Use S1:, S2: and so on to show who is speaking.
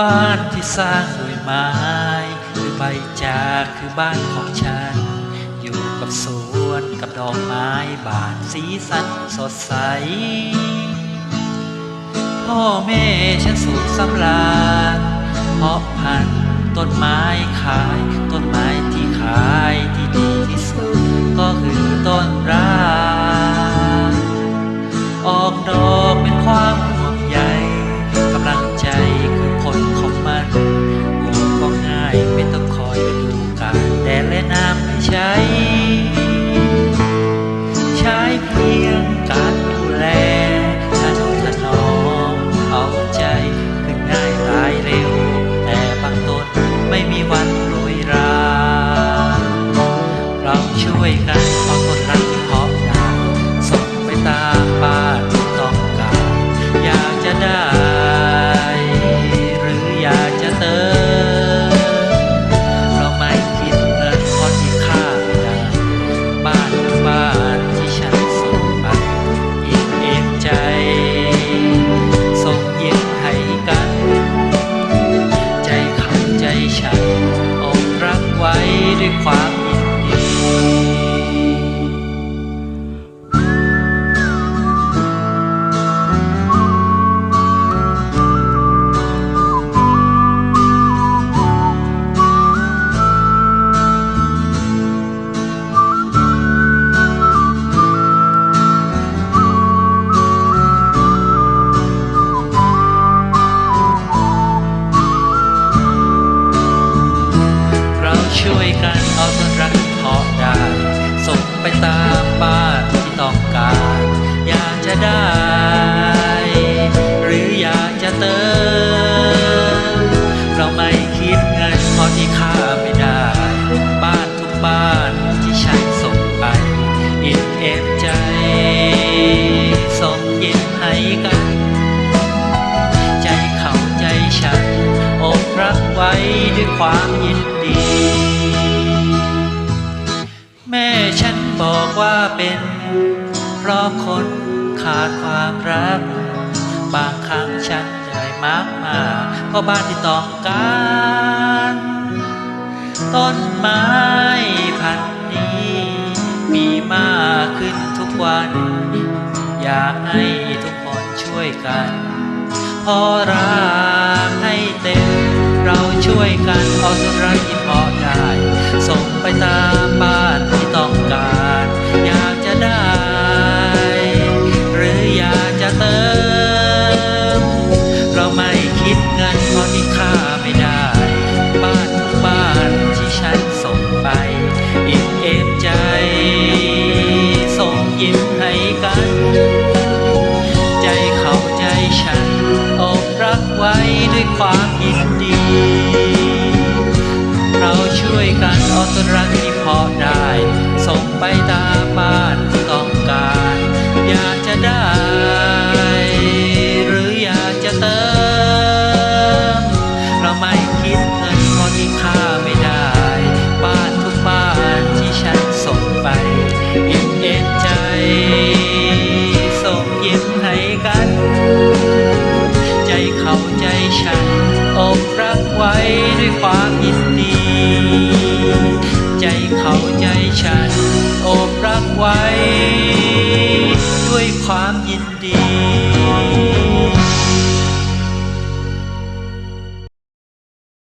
S1: บ้านที่สร้างด้วยไม้ คือใบจากคือบ้านของฉัน อยู่กับสวนกับดอกไม้บานสีสันสดใส พ่อแม่ฉันสุขสำราญเพราะพันธุ์ต้นไม้ขาย ต้นไม้ที่ขายที่ดีที่สุด ก็คือต้นรัก ไม่ต้องคอยฤดูกาลแดดและน้ำไม่ใช้ ใช้เพียงการดูแลถนอมถนอมเอาใจขึ้นง่ายตายเร็ว แต่บางต้นไม่มีวันโรยรา เราช่วยกัน ไว้ด้วยความ ไว้ด้วยความยินดี แม่ฉันบอกว่าเป็น เพราะคนขาดความรัก บางครั้งฉันเหนื่อยมากมาเพราะบ้านที่ต้องการ ต้นไม้พันธุ์นี้ มีมากขึ้นทุกวัน อยากให้ทุกคนช่วยกันพอรักให้เต็มเรา ช่วยกันเอาสุรักที่เพาะได้ ส่งไปตาม กันเอรักที่พาะได้ ส่งไปตามบ้านที่ต้องการ อยากจะได้ หรืออยากจะเติม เราไม่คิดเงินเพราะที่ค่าไม่ได้ บ้านทุกบ้านที่ฉันส่งไปอิ่มเอ็นใจ ส่งยิ้มให้กัน ใจเขาใจฉันอกรักไว้ด้วยความยินดี ใจเขาใจฉัน โอบรักไว้ ด้วยความยิน